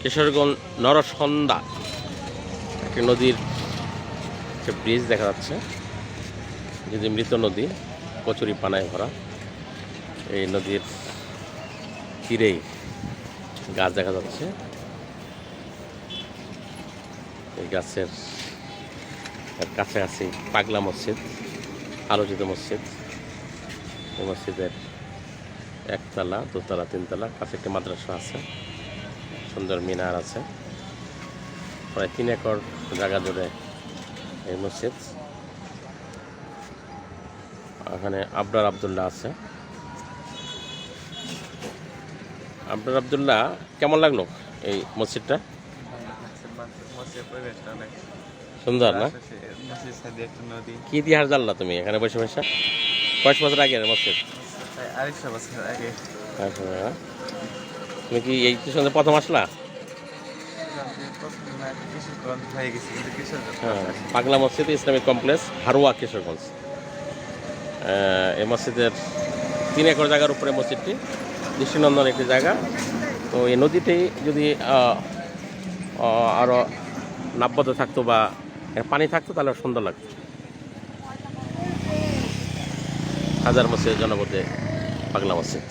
কিশোরগঞ্জ নরসন্দা, একটি নদীর একটা ব্রিজ দেখা যাচ্ছে যদি মৃত নদী, কচুরি পানায় ভরা, এই নদীর তীরেই গাছ দেখা যাচ্ছে। এই গাছের এর কাছাকাছি পাগলা মসজিদ, আলোচিত মসজিদ। এই মসজিদের একতলা, দোতলা, তিনতলা, কাছে একটি মাদ্রাসা আছে। সুন্দর মিনার আছে। প্রায় তিন একর জায়গা জুড়ে এই মসজিদ। এখানে আবরার আবদুল্লাহ আছে। আবরার আবদুল্লাহ কেমন লাগল এই মসজিদটা? সুন্দর না? কি ইতিহাস জানলা তুমি এখানে বসে বসে? কয়েক বছর আগে মসজিদ? আড়াইশো বছর আগে। তুমি কি এই সঙ্গে প্রথম আসলা? হয়ে পাগলা মসজিদ ইসলামিক কমপ্লেক্স হারুয়া কিশোরগঞ্জ। এই মসজিদের তিন একর জায়গার উপরে মসজিদটি দৃষ্টিনন্দন একটি জায়গা। তো এই নদীটি যদি আহ, আহ, আরও নাব্যত থাকতো বা পানি থাকতো তাহলে সুন্দর লাগতো। হাজার মসজিদ জনপদে পাগলা মসজিদ।